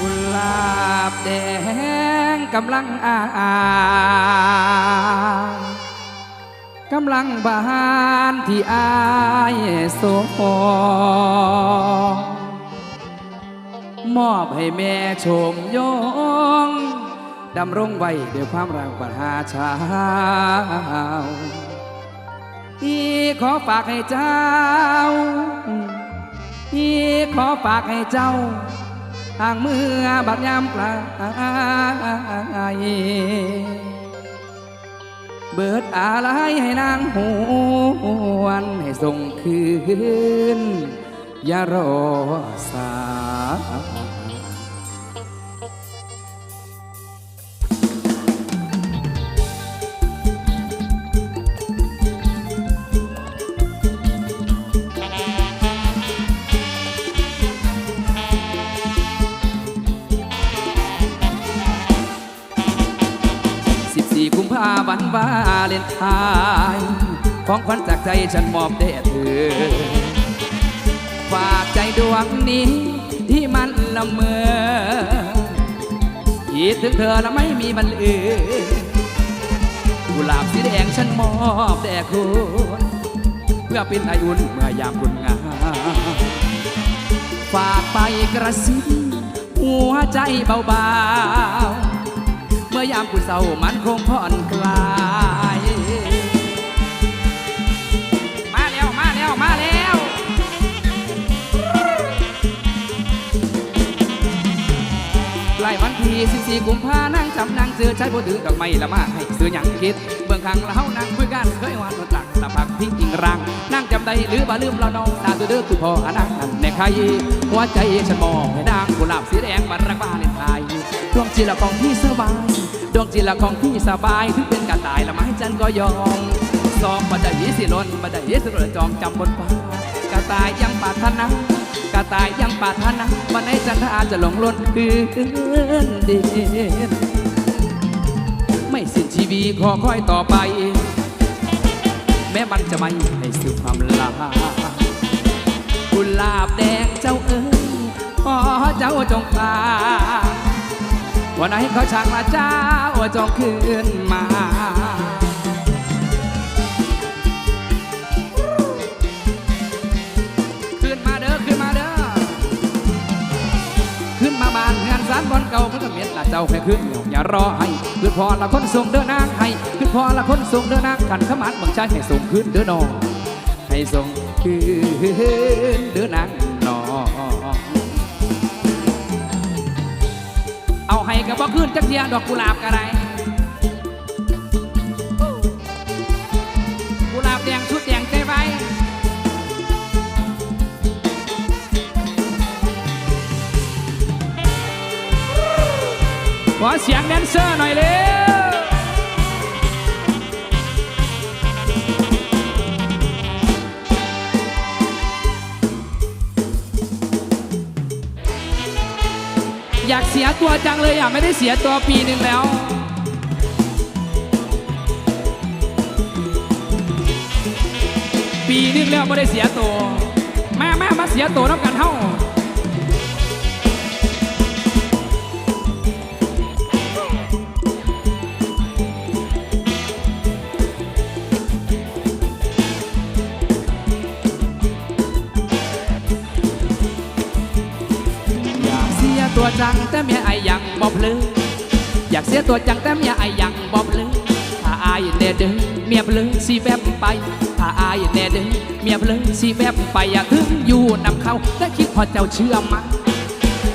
กุหลาบแดงกำลังอากำลังบานที่อายโสมอบให้แม่ชมยงดำรงไว้ด้วยความรักปัญหาชาวอีขอฝากให้เจ้าอีขอฝากให้เจ้า ทางเมื่อบัดยามกลายเบิดอะไรให้นางหวนให้ส่งคืน อย่ารอสาย วาเลนไทน์ของขวัญจากใจฉันมอบแด่เธอ ฝากใจดวงนี้ที่มันละเมอคิดถึงเธอแล้วไม่มีมันอือกุหลาบสีแดงฉันมอบแด่คุณ เพื่อเป็นไออุ่นเมื่อยามคุณงามฝากไปกระซิบหัวใจเบาๆ มื่อยามคุณเศร้ามันคงผ่อนคลาย มาแล้ว มาแล้ว มาแล้วใกล้วันที่14กุมภานั่งจำนั่งเจอใช้บ่ถือดอกไม้ละมาให้ซื้อหยังคิด เบื้องข้างเรานั่งคุยกันเคยวานนตักตะพักพิงอิงรังนั่งจำได้หรือบ่ลืมเราน้องตาตัวเด้อคือพ่ออนังนั่นแน่ใครหัวใจฉันมองให้นางกุหลาบสีแดงบันรักบ้านเลนไทย ดวงจิตละของพี่สบาย ดวงจิตละของพี่สบายถึงเป็นกระต่ายละไม้จันก็ยอมสองบัดได้สิลนบัดได้สิลนจองจำบนฟ้ากระต่ายยังปาถนากระต่ายยังปาถนาวันไหนจันทราจะหลงล้นคืนเดนไม่สิ้นชีวีขอคอยต่อไป แม้มันจะไม่ให้สู่ความลากุหลาบแดงเจ้าเอ๋ยขอเจ้าจงตา วันไหนเขาช่างมาเจ้าจงคืนมาขึ้นมาเด้อขึ้นมาเด้อขึ้นมาบ้านงานสารบอนเก่ามันก็เมียนละเจ้าแค่ขึ้นอย่ารอให้ขึ้นพอละคนส่งเด้อนางให้ขึ้นพอละคนส่งเด้อนางกันขมันบังใจให้ส่งขึ้นเด้อนองให้ส่งขึ้นเด้อนางนอง กับบ่ขึ้นจักเทียดอกกุหลาบกะไรกุหลาบแดงชุดแดงใจไว้ขอเสียงแดนเซอร์หน่อยเลย ตัวจังเลยอะ ไม่ได้เสียตัวปีหนึ่งแล้วปีนึงแล้วไม่ได้เสียตัวแม่แม่มาเสียตัวน้ำกันเท่า บอบเลยอยากเสียตัวจังแต่เมียไอยังบอบเลยถ้าอายแน่เด้อเมียเพลอสีแวบไปถ้าอายแน่เด้อเมียเพลอสีแวบไปอยากถึงอยู่นำเขาแต่คิดพอเจ้าเชื่อมั้ย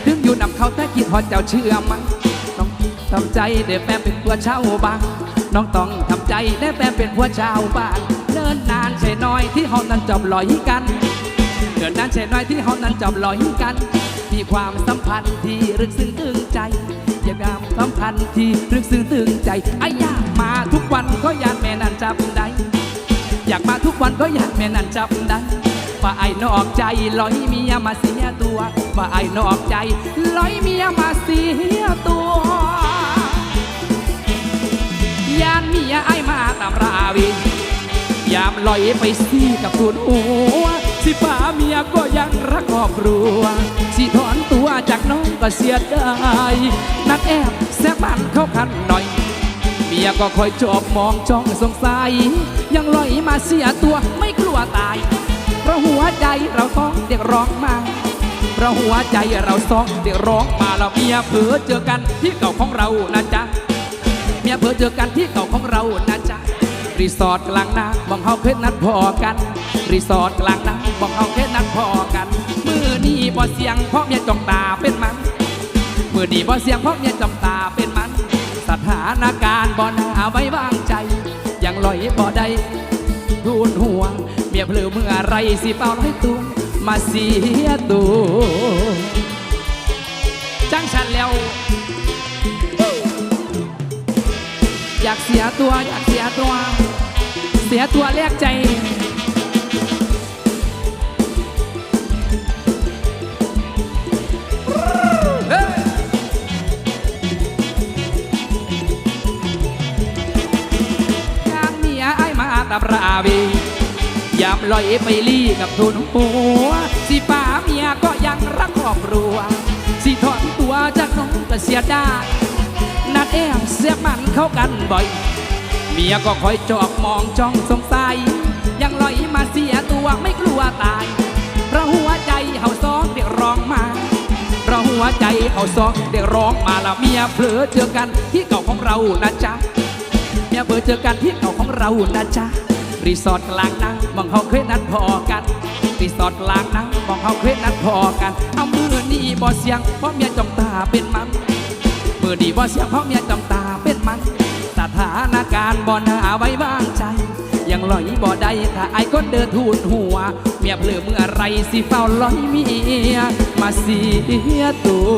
ถึงอยู่นำเขาแต่คิดพอเจ้าเชื่อมั้ยน้องทำใจได้แปลเป็นผัวชาวบ้านน้องต้องทำใจได้แปลเป็นผัวชาวบ้านเนิ่นนานใช่น้อยที่ห้องนั้นจบลอยกันเดือนนั้นใช่น้อยที่เฮานั้นจบลอยกันมีความสัมพันธ์ที่ลึกซึ้งตึงใจ เยี่ยมยามสัมพันธ์ที่ลึกซึ้งตึงใจไอ้ยามาทุกวันก็อยากแม่นันจับได้ อยากมาทุกวันก็อยากแม่นันจับได้ว่าไอ้นอกใจลอยเมียมาเสียตัวว่าไอ้นอกใจลอยเมียมาเสียตัวยานเมียไอ้มาตามราวียามลอยไปซี่กับทุนหัวสิป่าเมียก็ยังรักครอบครัวสสิถอน ตัวจากน้องก็เสียดายนักแอบแซบมันเข้าคันหน่อย เมียก็คอยจอบมองจ้องสงสัย ยังลอยมาเสียตัวไม่กลัวตาย เพราะหัวใจเราต้องเรียกร้องมาเพราะหัวใจเราสองเรียกร้องมาเราเมียเผลอเจอกันที่เก่าของเรานะจ๊ะเมียเผลอเจอกันที่เก่าของเรานะจ๊ะรีสอร์ทกลางนาบองเฮาเคยนัดพอกัน รีสอร์ทกลางนา บองเฮาเคยนัดพอกัน มือนี้บ่เสียงเพราะเมียจ้องตาเป็นมัน มือนี้บ่เสียงเพราะเมียจ้องตาเป็นมัน สถานการณ์บ่น่าไว้วางใจ ยังลอยบ่ได้ทูนห่วง เมียเพลือเมื่อไรสิเป่าร้อยตัวมาเสียตัวจังฉันแล้วอยากเสียตัวอยากเสียตัว เสียตัวเรียกใจ ลอยไปลี่กับทุนหัว สิป่าเมียก็ยังรักครอบครัว สิถอนตัวจากน้องก็เสียดายนัดแอบเสียมันเข้ากันบ่อย เมียก็คอยจอบมองจ้องสงสัย ยังลอยมาเสียตัวไม่กลัวตาย เพราะหัวใจเฮาสองเรียกร้องมาเพราะหัวใจเฮาสองเรียกร้องมาแล้วเมียเผลอเจอกันที่เก่าของเรานะจ๊ะเมียเผลอเจอกันที่เก่าของเรานะจ๊ะ รีสอร์ทกลางน้ำมองเขาเคยนัดพอกันรีสอร์ทกลางน้ำมองเขาเคยนัดพอกัน เอามือนี่บ่เสียงเพราะเมียจ้องตาเป็นมันมือดีบ่เสียงเพราะเมียจำตาเป็นมันสถานการณ์บ่น่าไว้วางใจ ยังลอยบ่ได้ถ้าไอ้คนเดินทูนหัว เมียเพลือเมื่อไรสิเฝ้าลอยเมียมาเสียตัว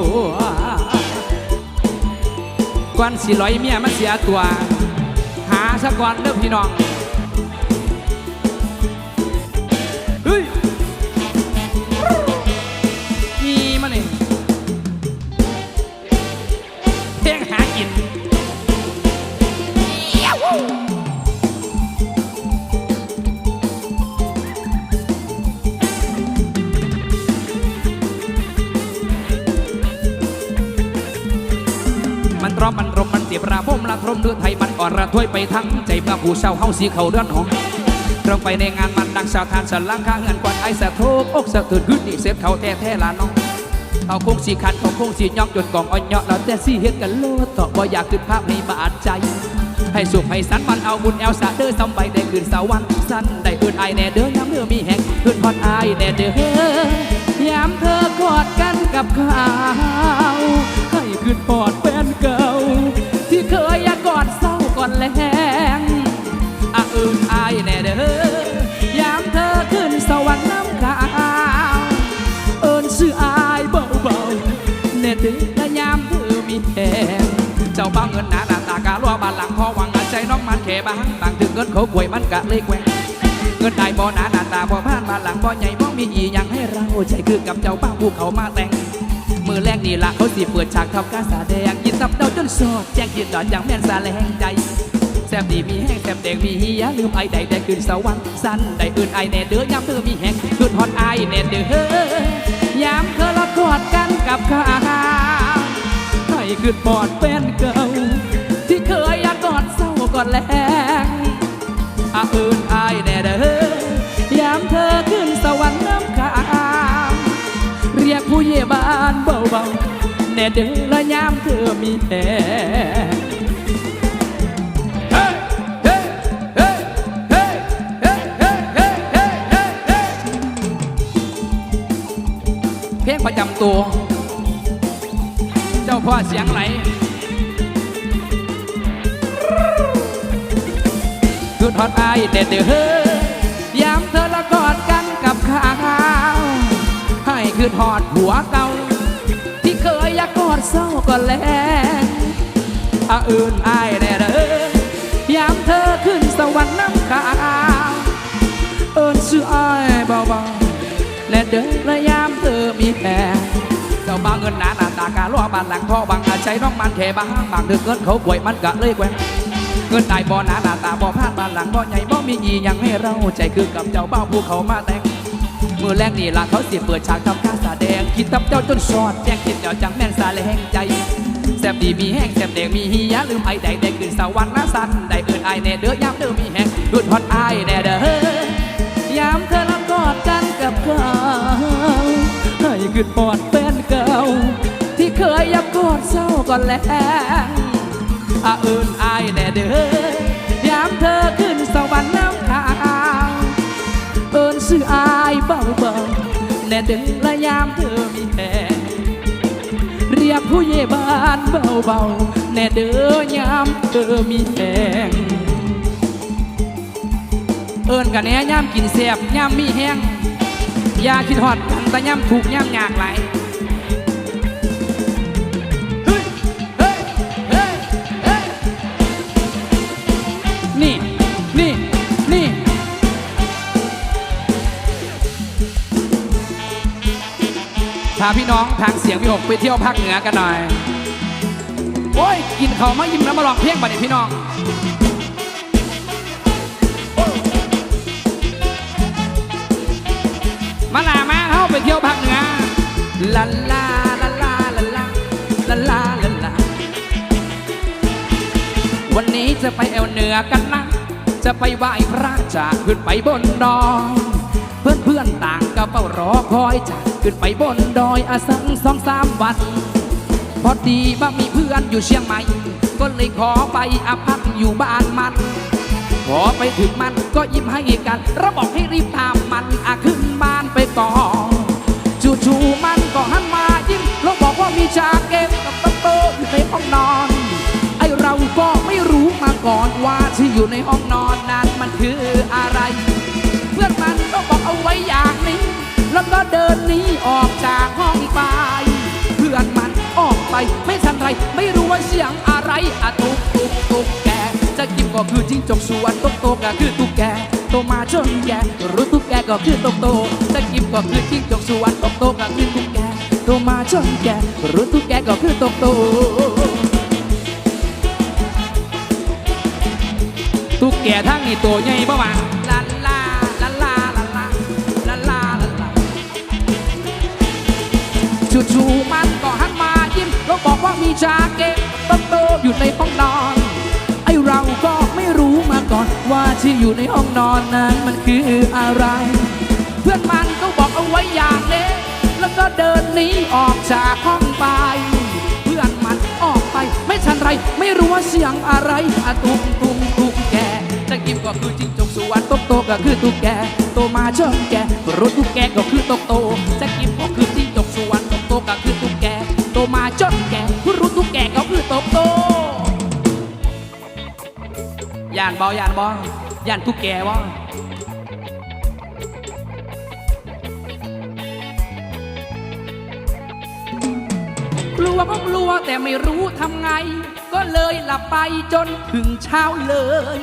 ก่อนสิลอยเมียมาเสียตัว หาสักก่อนเด้อพี่น้อง รมเลือไทยมันอ่อนระถ้วยไปทั้งใจเมื่อผู้เศร้าเฮาสีเขาเดือนหองตรงไปในงานมันดังสาวทานสลังข้าเงินกวาดไอสะโทกอกสะเทือนขึ้นนี่เสร็จเขาแท้แท้ละน้องเขาคงสีขันเขาคงสียอกจนกล่องอ่อนเยาะแล้วแต่สีเฮ็ดกันโลดต่อบ่อยากขึ้นภาพให้บาดใจ ให้สุขให้สันมันเอาบุญแอลสะเด้อสำใบได้คืนสวรรค์สันได้อื่นไอแน่เด้อยามเด้อมีแหงคืนพอดไอแน่เด้อยามเธอกอดกันกับเขาให้คืนพอดแฟนเก่า ที่เคยอยากอดเศร้าก่อนแรงอาอื่นอายแน่เด้อยามเธอขึ้นสวรรค์น้ำขาวเอิญชื่ออายเบาๆเน็ตดึงและยามเธอมีแหงเจ้าบ้าเงินหนาหน้าตากาลัวบานหลังพอหวังใจน้องมันแค่บางบางถึงเงินเขากวยมันกะเลยแกว่งเงินได้บ่หนาหน้าตาพอผ่านมาหลังบ่ใหญ่บ่มีอีหยังให้เราใจคือกับเจ้าบ้าผู้เขามาแต่ง อแรกนี่ละเขาสิเปิดฉากทำการแสดงกินตับเดาจนสอดแจ้งกินดอดอย่างแม่นสาแลงใจแซมดีมีแห้งแซมแดงมีเฮียลืมไอใดได้ขึ้นสวรรค์สั้นได้อื่นไอแน่เด้อยามเธอมีแห้งขึ้นฮอตไอแน่เด้อยามเธอละกอดกันกับข้าให้ขึ้นปอดเป็นเก่าที่เคยอยากกอดเศร้ากอนแรงอาอื่นไอแน่เด้อยามเธอขึ้น รียกผู้เย่บ้านเบาๆแน่เด้อละยามเธอมีแหงเพลงประจำตัว เจ้าพ่อเสียงไหลคือทอดอายเด็ดเดือ คือทอดหัวเก่า ที่เคยอยากกอดเศร้าก็แลงอาอื่นอายแน่เด้อยามเธอขึ้นสวรรค์น้ำขาวเอิญชื่ออายเบาๆและเดินระยามเธอมีแผลเจ้าบ้าเงินหนาหน้าตากาล้อบานหลังพ่อบางอาใจน้องมันแค่บางบางเดือเงินเขาป่วยมันกะเลยแกว่งเงินได้บ่หนาหน้าตาบ่พลาดบานหลังบ่อใหญ่บ่มีอียังให้เราใจคือกับเจ้าบ้าผู้เขามาแต่งมือแรกนี่ละเขาเสิเปิดฉากทำกา แสดงคิดตับเจ้าจนสอดแจ้งคิดแล้วจังแม่นสาแลงใจแซบดีมีแห้งแซบแดงมีเฮียลืมไอแดงแดงขึ้นสวรรค์นะสันได้เอินไอแน่เด้อยามเด้อมีแห้งดุดฮอดไอแน่เด้อยามเธอละกอดกันกับเขาให้ขึ้นปอดแฟนเก่าที่เคยยับกอดเศร้าก่อนแล้วอาเอินไอแน่เด้อยามเธอขึ้นสวรรค์น้ำทางเอินชื่ออายเบาเบาๆแน่ดึงแลานเบาเบาๆ แน่เด้อยามเธอมีแหงเอินกันแน่ยามกินแซ่บยามมีแห้งยาคิดฮอดกันแต่ยามถูกยามยากไหลายนี่ นี่ นี่ พาพี่น้องทางเสียงพี่หกไปเที่ยวภาคเหนือกันหน่อย โอ้ย กินเขาวมายิ้มแล้วมาลองเพลงบัดนี้พี่น้องมาลามาเข้าไปเที่ยวภาคเหนือลาลาลาลาลาลาลาลาลาลาวันนี้จะไปแอวเหนือกันนะ จะไปไหว้พระจะขึ้นไปบนดอยเพื่อนเพื่อนต่างก็เฝ้ารอคอยจะขึ้นไปบนดอยอาสังสองสามวัน อดีว่ามีเพื่อนอยู่เชียงใหม่ ก็เลยขอไปอาพักอยู่บ้านมัน พอไปถึงมันก็ยิ้มให้กันราบอกให้รีบตามมันอาขึ้นบ้านไปก่อนจู่ๆมันก็หันมายิ้มแล้วบอกว่ามีชาเก็บกับตโตะอยู่ในห้องนอน ไอเราก็ไม่รู้มาก่อนว่าที่อยู่ในห้องนอนนั้นมันคืออะไร เพื่อนมันก็บอกเอาไว้อย่างนี้แล้วก็เดินหนีออกจากห้องไป ไป ไม่ทันไร ไม่รู้ว่าเสียงอะไรอะตุกตุกตุกแก จะกินก็คือจิ้งจกส่วนตกโตก็คือตุกแกโตมาจนแก รู้ตุกแกก็คือตกโต จะกินก็คือจิ้งจกส่วนตกโตก็คือตุกแกโตมาจนแก รู้ตุกแกก็คือตกโตตุกแกทั้งนี่ตัวใหญ่ประมาณลาลาลาลาลาลาลาลาลาลา บอกว่ามีชาเก็ตโตอยู่ในห้องนอน ไอเราก็ไม่รู้มาก่อนว่าที่อยู่ในห้องนอนนั้นมันคืออะไร เพื่อนมันก็บอกเอาไว้อย่างนี้แล้วก็เดินหนีออกจากห้องไป เพื่อนมันออกไปไม่ทันไร ไม่รู้ว่าเสียงอะไรอะตุ้มตุ้มตุ้มแกจะกินก็คือจิ้งจกสวนตกโตก็คือตุ๊กแกโตมาเชิงแกรู้ตุ๊กแกก็คือตกโตจะกินก็คือจิ้งจกสวนตกโตก็คือตุ๊ก มาจนแกรู้ตุ๊กแกก็คือตกโตย่านบอย่านบอย่านตุ๊กแกบ่กลัวก็กลัวแต่ไม่รู้ทำไง ก็เลยหลับไปจนถึงเช้าเลย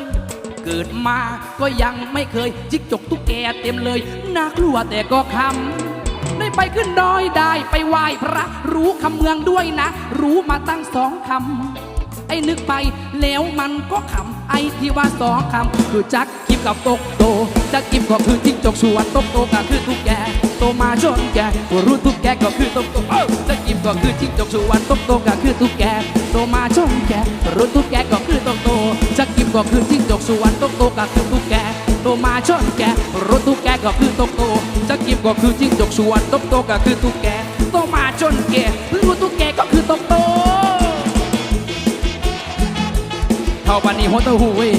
เกิดมาก็ยังไม่เคย จิกจกตุ๊กแกเต็มเลยน่ากลัวแต่ก็คำ ได้ไปขึ้นดอยได้ไปไหว้พระ รู้คำเมืองด้วยนะ รู้มาตั้งสองคำไอ้นึกไปแล้วมันก็ขำไอ้ที่ว่าสองคำคือจักกิบกับตกโตจักกิบก็คือจิ้งจกสวนตกโตก็คือตุ๊กแกโตมาจนแกรู้ตุ๊กแกก็คือตกโต้จักกิบก็คือจิ้งจกสวนตกโตก็คือตุ๊กแกโตมาจนแกรู้ตุ๊กแกก็คือตกโตจักกิบก็คือจิ้งจกสวนตกโตก็คือตุ๊กแก โตมาจนแกรู้ตุ๊กแกก็คือตกโตจะกิบก็คือจิ้งจกชวนตกโตก็คือตุกแกโตมาจนแกรู้ตุ๊กแกก็คือตกโตเท่าปันนี้หัวเต้าหู้เว้ย